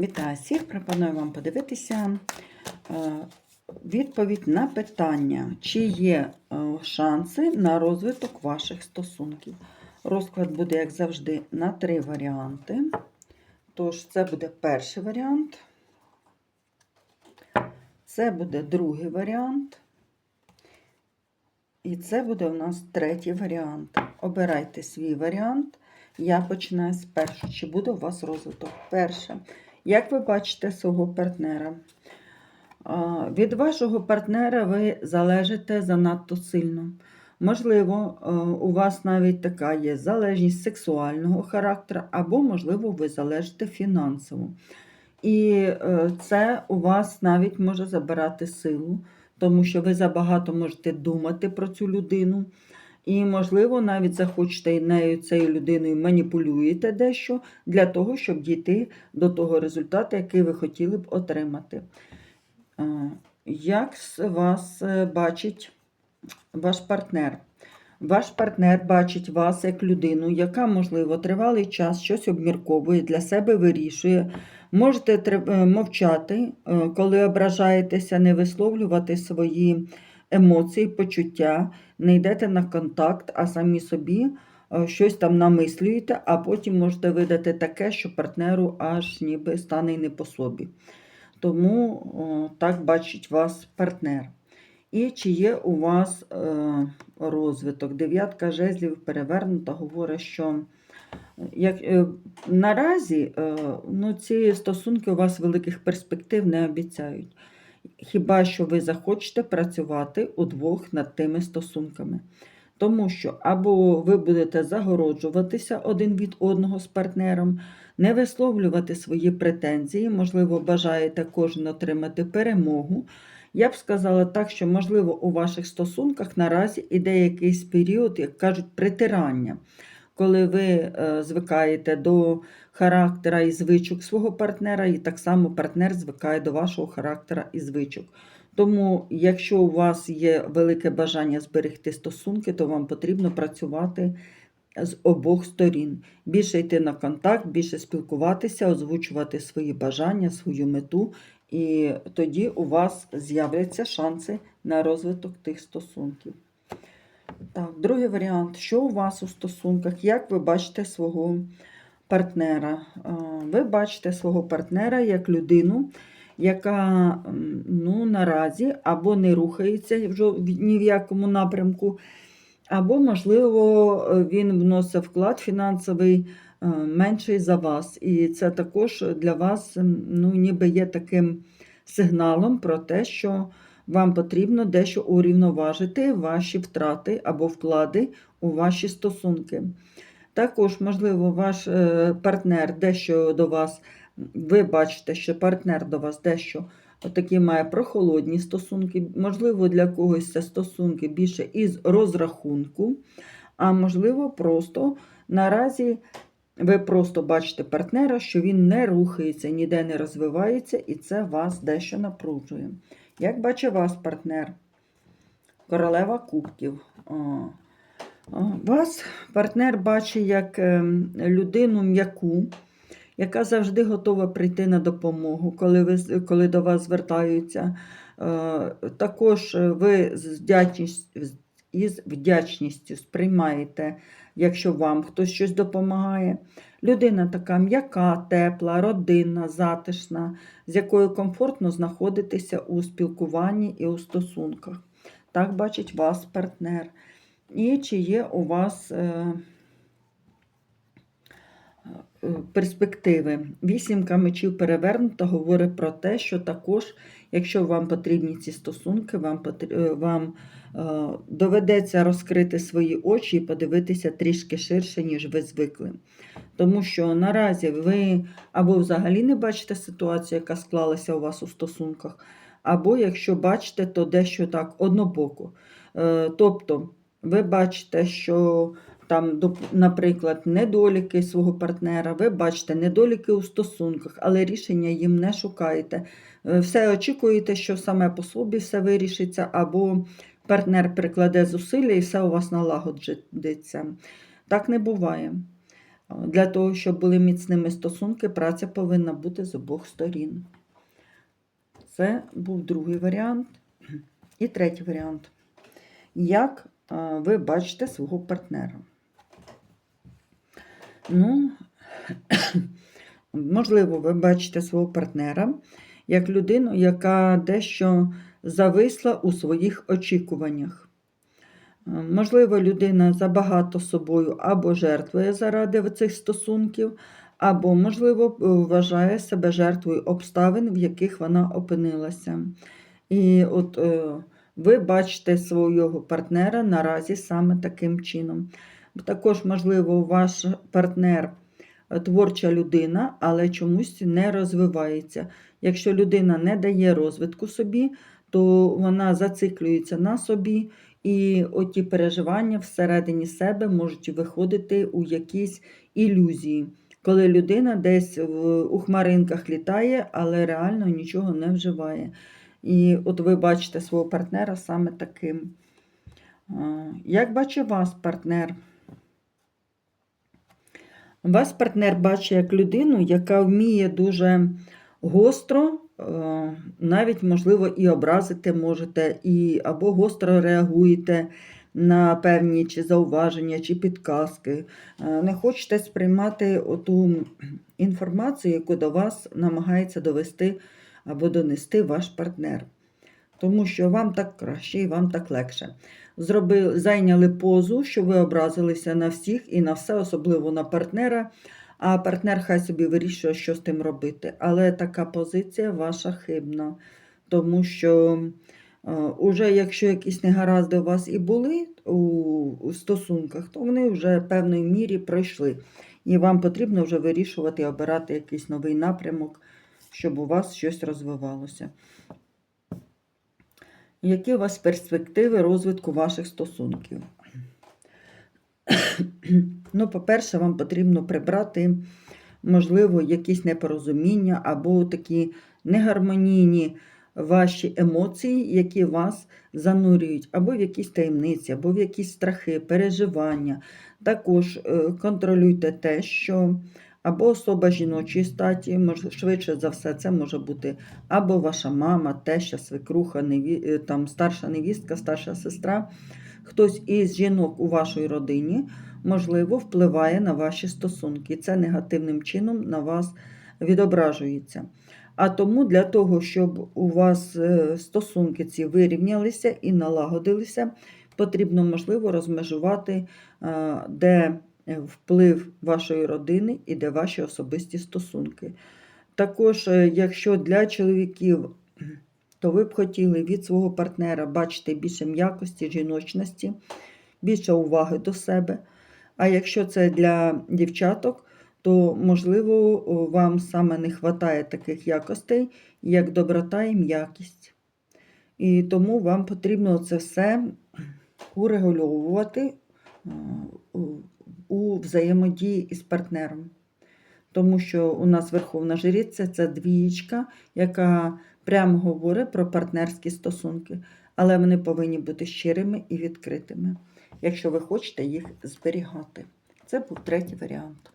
Вітаю всіх! Пропоную вам подивитися е, відповідь на питання, чи є е, шанси на розвиток ваших стосунків. Розклад буде, як завжди, на три варіанти. Тож, це буде перший варіант, це буде другий варіант. І це буде у нас третій варіант. Обирайте свій варіант. Я починаю з першого. Чи буде у вас розвиток? Перше. Як ви бачите свого партнера? Від вашого партнера ви залежите занадто сильно. Можливо, у вас навіть така є залежність сексуального характеру, або, можливо, ви залежите фінансово. І е, це у вас навіть може забирати силу, тому що ви забагато можете думати про цю людину. І, можливо, навіть захочете нею цією людиною маніпулюєте дещо для того, щоб дійти до того результату, який ви хотіли б отримати. Як вас е, бачить ваш партнер? Ваш партнер бачить вас як людину, яка, можливо, тривалий час щось обмірковує, для себе вирішує. Можете е, мовчати, е, коли ображаєтеся, не висловлювати свої емоції, почуття, не йдете на контакт, а самі собі е, щось там намислюєте, а потім можете видати таке, що партнеру аж ніби стане й не по собі. Тому о, так бачить вас партнер. І чи є у вас е, розвиток? Дев'ятка жезлів перевернута, говорить, що як, е, наразі е, ну, ці стосунки у вас великих перспектив не обіцяють. Хіба що ви захочете працювати удвох над тими стосунками. Тому що або ви будете загороджуватися один від одного з партнером, не висловлювати свої претензії, можливо, бажаєте кожен отримати перемогу. Я б сказала так, що, можливо, у ваших стосунках наразі іде якийсь період, як кажуть, притирання, коли ви е, звикаєте до характера і звичок свого партнера, і так само партнер звикає до вашого характера і звичок. Тому, якщо у вас є велике бажання зберегти стосунки, то вам потрібно працювати з обох сторін. Більше йти на контакт, більше спілкуватися, озвучувати свої бажання, свою мету, і тоді у вас з'являться шанси на розвиток тих стосунків. Так, другий варіант. Що у вас у стосунках? Як ви бачите свого партнера? Е, Ви бачите свого партнера як людину, яка ну, наразі або не рухається в ні в якому напрямку, або, можливо, він вносить вклад фінансовий е, менший за вас. І це також для вас ну, ніби є таким сигналом про те, що вам потрібно дещо урівноважити ваші втрати або вклади у ваші стосунки. Також, можливо, ваш е, партнер дещо до вас, ви бачите, що партнер до вас дещо такі має прохолодні стосунки, можливо, для когось це стосунки більше із розрахунку, а можливо, просто наразі ви просто бачите партнера, що він не рухається, ніде не розвивається, і це вас дещо напружує. Як бачить вас партнер? Королева кубків. Вас партнер бачить як ем, людину м'яку, яка завжди готова прийти на допомогу, коли, ви, коли до вас звертаються. Е, Також ви з вдячністю, із вдячністю сприймаєте, якщо вам хтось щось допомагає. Людина така м'яка, тепла, родинна, затишна, з якою комфортно знаходитися у спілкуванні і у стосунках. Так бачить вас партнер. І чи є у вас е, е, перспективи? Вісімка мечів перевернута говорить про те, що також, якщо вам потрібні ці стосунки, вам, е, вам е, доведеться розкрити свої очі і подивитися трішки ширше, ніж ви звикли. Тому що наразі ви або взагалі не бачите ситуацію, яка склалася у вас у стосунках, або якщо бачите, то дещо так однобоко. Е, Тобто, ви бачите, що там, наприклад, недоліки свого партнера, ви бачите недоліки у стосунках, але рішення їм не шукаєте. Е, Все очікуєте, що саме по собі все вирішиться, або партнер прикладе зусилля і все у вас налагодиться. Так не буває. Для того, щоб були міцними стосунки, праця повинна бути з обох сторін. Це був другий варіант. І третій варіант. Як е, ви бачите свого партнера? Ну, можливо, ви бачите свого партнера як людину, яка дещо зависла у своїх очікуваннях. Е, Можливо, людина забагато собою або жертвує заради цих стосунків, або, можливо, вважає себе жертвою обставин, в яких вона опинилася. І от е, ви бачите свого партнера наразі саме таким чином. Також, можливо, ваш партнер е, творча людина, але чомусь не розвивається. Якщо людина не дає розвитку собі, то вона зациклюється на собі, і оті переживання всередині себе можуть виходити у якісь ілюзії, коли людина десь у хмаринках літає, але реально нічого не вживає. І от ви бачите свого партнера саме таким. Як бачить вас партнер? Вас партнер бачить як людину, яка вміє дуже гостро, е, навіть, можливо, і образити можете, і або гостро реагуєте на певні чи зауваження, чи підказки. Е, Не хочете сприймати оту інформацію, яку до вас намагається довести або донести ваш партнер. Тому що вам так краще і вам так легше. Зробили, зайняли позу, що ви образилися на всіх і на все, особливо на партнера. А партнер хай собі вирішує, що з тим робити. Але така позиція ваша хибна. Тому що е, уже якщо якісь негаразди у вас і були у, стосунках, то вони вже в певній мірі пройшли. І вам потрібно вже вирішувати обирати якийсь новий напрямок, щоб у вас щось розвивалося. Які у вас перспективи розвитку ваших стосунків? Ну, по-перше, вам потрібно прибрати, можливо, якісь непорозуміння або такі негармонійні ваші емоції, які вас занурюють, або в якісь таємниці, або в якісь страхи, переживання. Також е, контролюйте те, що або особа жіночої статі, мож- швидше за все, це може бути або ваша мама, теща, свекруха, неві... е, там, старша невістка, старша сестра. Хтось із жінок у вашій родині, можливо, впливає на ваші стосунки. Це негативним чином на вас відображується. А тому для того, щоб у вас е, стосунки ці вирівнялися і налагодилися, потрібно, можливо, розмежувати, е, де вплив вашої родини і де ваші особисті стосунки. Також, е, якщо для чоловіків, то ви б хотіли від свого партнера бачити більше м'якості, жіночності, більше уваги до себе. А якщо це для дівчаток, то, можливо, вам саме не вистачає таких якостей, як доброта і м'якість. І тому вам потрібно це все урегульовувати е, у взаємодії із партнером. Тому що у нас Верховна Жриця це двієчка, яка прямо говорить про партнерські стосунки, але вони повинні бути щирими і відкритими, якщо ви хочете їх зберігати. Це був третій варіант.